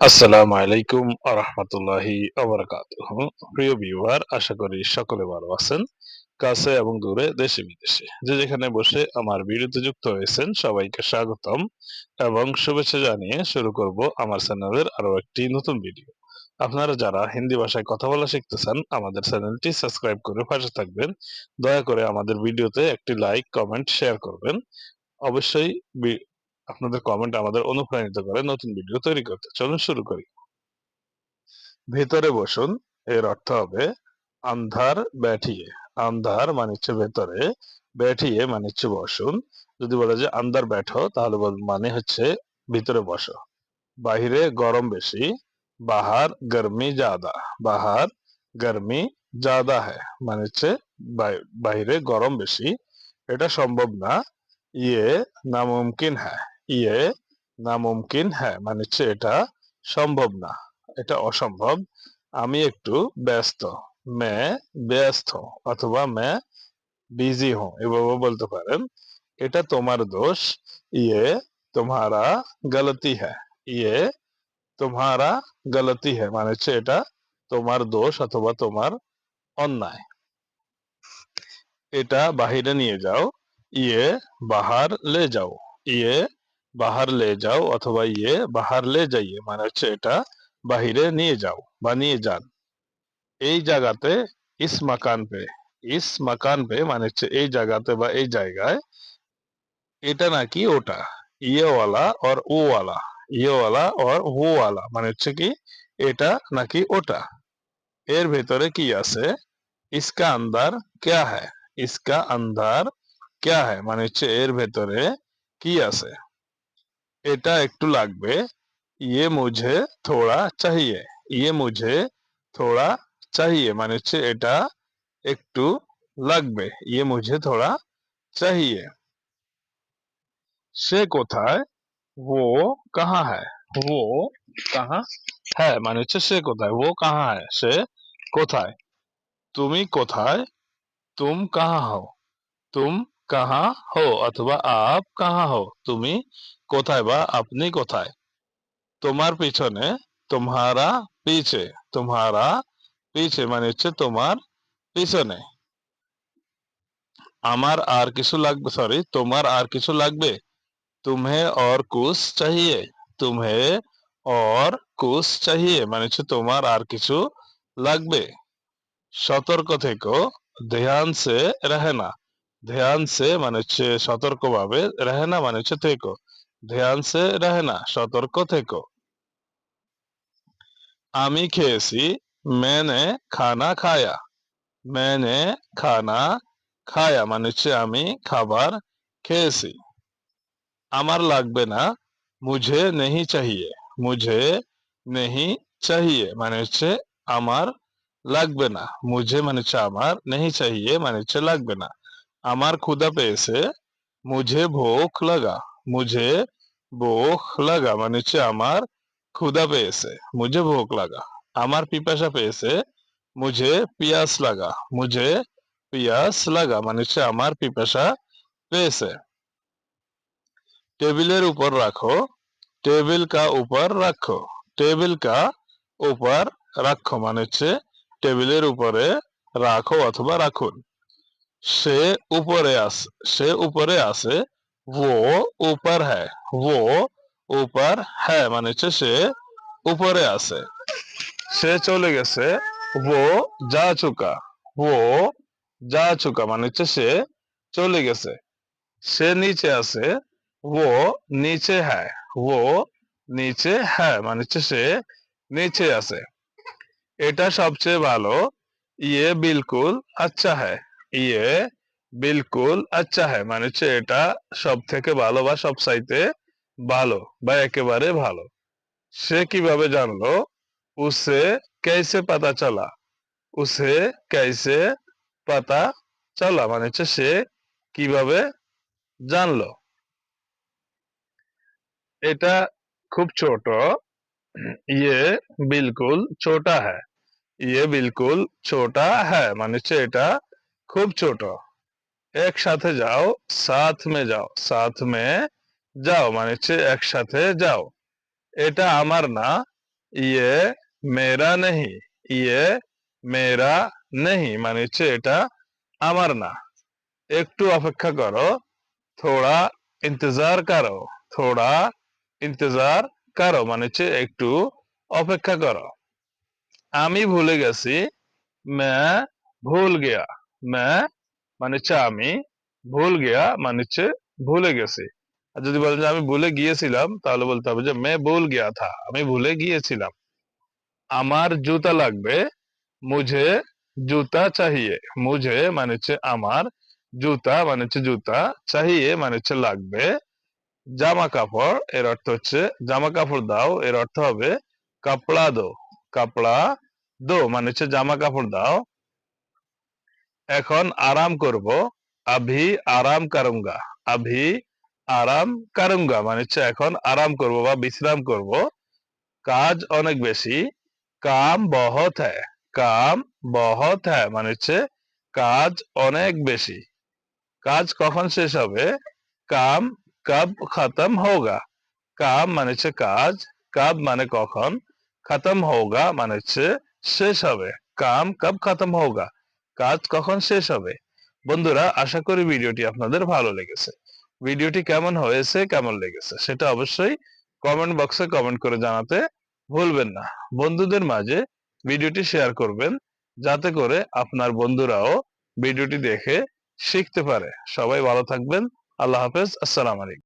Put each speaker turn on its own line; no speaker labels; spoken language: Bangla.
আসসালামু আলাইকুম আরহামতুল্লাহি আবরাকাতুহ। প্রিয় ভিউয়ার, আশা করি সকলে ভালো আছেন, কাছে এবং দূরে, দেশে বিদেশে। যে যেখানে বসে আমার ভিডিওতে যুক্ত হয়েছেন, সবাইকে স্বাগতম এবং শুভেচ্ছা জানিয়ে শুরু করব আমার চ্যানেলের আরও একটি নতুন ভিডিও। আপনারা যারা হিন্দি ভাষায় কথা বলা শিখতেছেন, আমাদের চ্যানেলটি সাবস্ক্রাইব করে পাশে থাকবেন। দয়া করে আমাদের ভিডিওতে একটি লাইক, কমেন্ট, শেয়ার করবেন। অবশ্যই আপনাদের কমেন্ট আমাদের অনুপ্রাণিত করে নতুন ভিডিও তৈরি করতে। চলুন শুরু করি। ভেতরে বসুন, এর অর্থ হবে আন্ধার ব্যাঠিয়ে। আন্ধার মানে হচ্ছে ভেতরে, ব্যাঠিয়ে মানে হচ্ছে বসুন। যদি বলে যে আন্দার ব্যাঠো, তাহলে মানে হচ্ছে ভিতরে বসো। বাহিরে গরম বেশি, বাহার গরমি জাদা। বাহার গরমি জাদা হ্যাঁ মানে হচ্ছে বাহিরে গরম বেশি। এটা সম্ভব না। ইয়ে নামুমকিন হ্যাঁ ইয়ে নামুমকিন হ্যাঁ মানে হচ্ছে এটা সম্ভব না, এটা অসম্ভব। আমি একটু ব্যস্ত, মে ব্যস্ত অথবা মে বিজি হুঁ এভাবে বলতে পারেন। এটা তোমার দোষ ইয়ে তোমারা গলতি হ্যাঁ ইয়ে তোমারা গলতি হ্যাঁ মানে হচ্ছে এটা তোমার দোষ অথবা তোমার অন্যায়। এটা বাহিরে নিয়ে যাও ইয়ে বাহার লে যাও ইয়ে বাহার লে যাও অথবা ইয়ে বাহার লে যাইয়ে মানে হচ্ছে এটা বাহিরে নিয়ে যাও বা নিয়ে যান এই জায়গাতে ইস মাকান পে ইস মাকান পে মানে হচ্ছে এই জায়গাতে বা এই জায়গায় এটা নাকি ওটা ইয়ে ওয়ালা আর ও ওয়ালা ইয়ে ওয়ালা আর ও ওয়ালা মানে হচ্ছে কি এটা নাকি ওটা এর ভেতরে কি আছে ইসকা আন্দার ক্যা হ্যায় ইসকা আন্দার ক্যা হ্যায় মানে হচ্ছে এর ভেতরে কি আছে এটা একটু লাগবে ইয়ে মুঝে থোড়া চাহিয়ে ইয়ে মুঝে থোড়া চাহিয়ে মানে হচ্ছে এটা একটু লাগবে ইয়ে মুঝে থোড়া চাহিয়ে সে কোথায় वो कहाँ है वो कहाँ है মানে হচ্ছে সে কোথায় वो कहाँ है সে কোথায় তুমি কোথায় तुम कहाँ हो तुम कहाँ हो অথবা আপ কাহা হো তুমি কোথায় বা আপনি কোথায়? তোমার পিছনে তোমারা পিছে তোমারা পিছে মানে হচ্ছে তোমার পিছনে। আমার আর কিছু লাগবে সরি তোমার আর কিছু লাগবে? তুমে আর কুছ চাহিয়ে তুমে আর কুছ চাহিয়ে মানে হচ্ছে তোমার আর কিছু লাগবে। সতর্ক থেকো, ধ্যান সে রেহেনা ধ্যান সে মানে হচ্ছে সতর্কভাবে রেহেনা মানে হচ্ছে থেকো। ধ্যান সে রেহনা সতর্ক থেকো আমি খেয়েছি মেনে খানা খায়া মেনে খানা খায়া মানে হচ্ছে আমি খাবার খেয়েছি আমার লাগবে না মুঝে নেহি চাহিয়ে মুঝে নেহি চাহিয়ে মানে হচ্ছে আমার লাগবে না মুঝে মানে হচ্ছে আমার নেহি চাহিয়ে মানে হচ্ছে লাগবে না আমার ক্ষুধা পেয়েছে মুঝে ভোক লাগা মুঝে ভোক লাগা মানে হচ্ছে আমার ক্ষুধা পেয়েছে, মুঝে ভোক লাগা, আমার পিপাসা পেয়েছে, মুঝে পিয়াস লাগা, মুঝে পিয়াস লাগা মানে হচ্ছে আমার পিপাসা পেয়েছে। টেবিলের উপর রাখো, টেবিল কা উপর রাখো, টেবিল কা উপর রাখো মানে হচ্ছে টেবিলের উপরে রাখো অথবা রাখুন। সে উপরে আছে সে উপরে আছে वो ऊपर है वो ऊपर है মানে হচ্ছে সে উপরে আছে সে চলে গেছে वो जा चुका वो जा चुका মানে হচ্ছে সে চলে গেছে সে নিচে আছে वो नीचे है वो নিচে হ্যাঁ মানে হচ্ছে সে নিচে আছে এটা সবচেয়ে ভালো ইয়ে বিলকুল আচ্ছা হ্যাঁ ইয়ে বিলকুল। আচ্ছা হ্যাঁ মানে হচ্ছে এটা সব থেকে ভালো বা সব সাইতে ভালো বা একেবারে ভালো। সে কীভাবে জানলো? উসে কেসে পাতা চলা? উসে কেসে পাতা চলা? মানে হচ্ছে সে কীভাবে জানলো? এটা খুব ছোট। ইয়ে বিলকুল ছোটা হ্যাঁ। ইয়ে বিলকুল ছোটা হ্যাঁ মানে হচ্ছে এটা খুব ছোট। একসাথে যাও, সাথ মে যাও, সাথ মে যাও মানে হচ্ছে একসাথে যাও। এটা আমার না ইয়ে মেরা নেহি ইয়ে মেরা নেহি মানে হচ্ছে এটা আমার না। একটু অপেক্ষা করো, থোড়া ইন্তজার করো, থোড়া ইন্তজার করো মানে হচ্ছে একটু অপেক্ষা করো। আমি ভুলে গেছি, মে ভুল গিয়া, মে মানে হচ্ছে আমি ভুল গিয়া মানে হচ্ছে ভুলে গেছি। আর যদি বলেন যে আমি ভুলে গিয়েছিলাম, তাহলে বলতে হবে যে মে ভুল গিয়া থা, আমি ভুলে গিয়েছিলাম। আমার জুতা লাগবে, মুঝে জুতা চাহিয়ে, মুঝে মানে হচ্ছে আমার জুতা মানে হচ্ছে জুতা চাহিয়ে মানে হচ্ছে লাগবে জামা কাপড়, এর অর্থ হচ্ছে জামা কাপড় দাও, এর অর্থ হবে কাপড়া দো কাপড়া দো মানে হচ্ছে জামা কাপড় দাও এখন আরাম করব, আভি আরাম করুঙ্গা, আভি আরাম করুঙ্গা মানে হচ্ছে এখন আরাম করব বা বিশ্রাম করব। কাজ অনেক বেশি, কাম বহুত হ্যায়, কাম বহুত হ্যায় মানে হচ্ছে কাজ অনেক বেশি। কাজ কখন শেষ হবে? কাম কব খতম হোগা, কাম মানে হচ্ছে কাজ, কব মানে কখন? খতম হোগা মানে হচ্ছে শেষ হবে, কাম কব খতম হোগা। কাজ কখন শেষ হবে? বন্ধুরা, আশা করি ভিডিওটি আপনাদের ভালো লেগেছে। ভিডিওটি কেমন হয়েছে, কেমন লেগেছে, সেটা অবশ্যই কমেন্ট বক্সে কমেন্ট করে জানাতে ভুলবেন না। বন্ধুদের মাঝে ভিডিওটি শেয়ার করবেন, যাতে করে আপনার বন্ধুরাও ভিডিওটি দেখে শিখতে পারে। সবাই ভালো থাকবেন। আল্লাহ হাফেজ। আসসালাম আলাইকুম।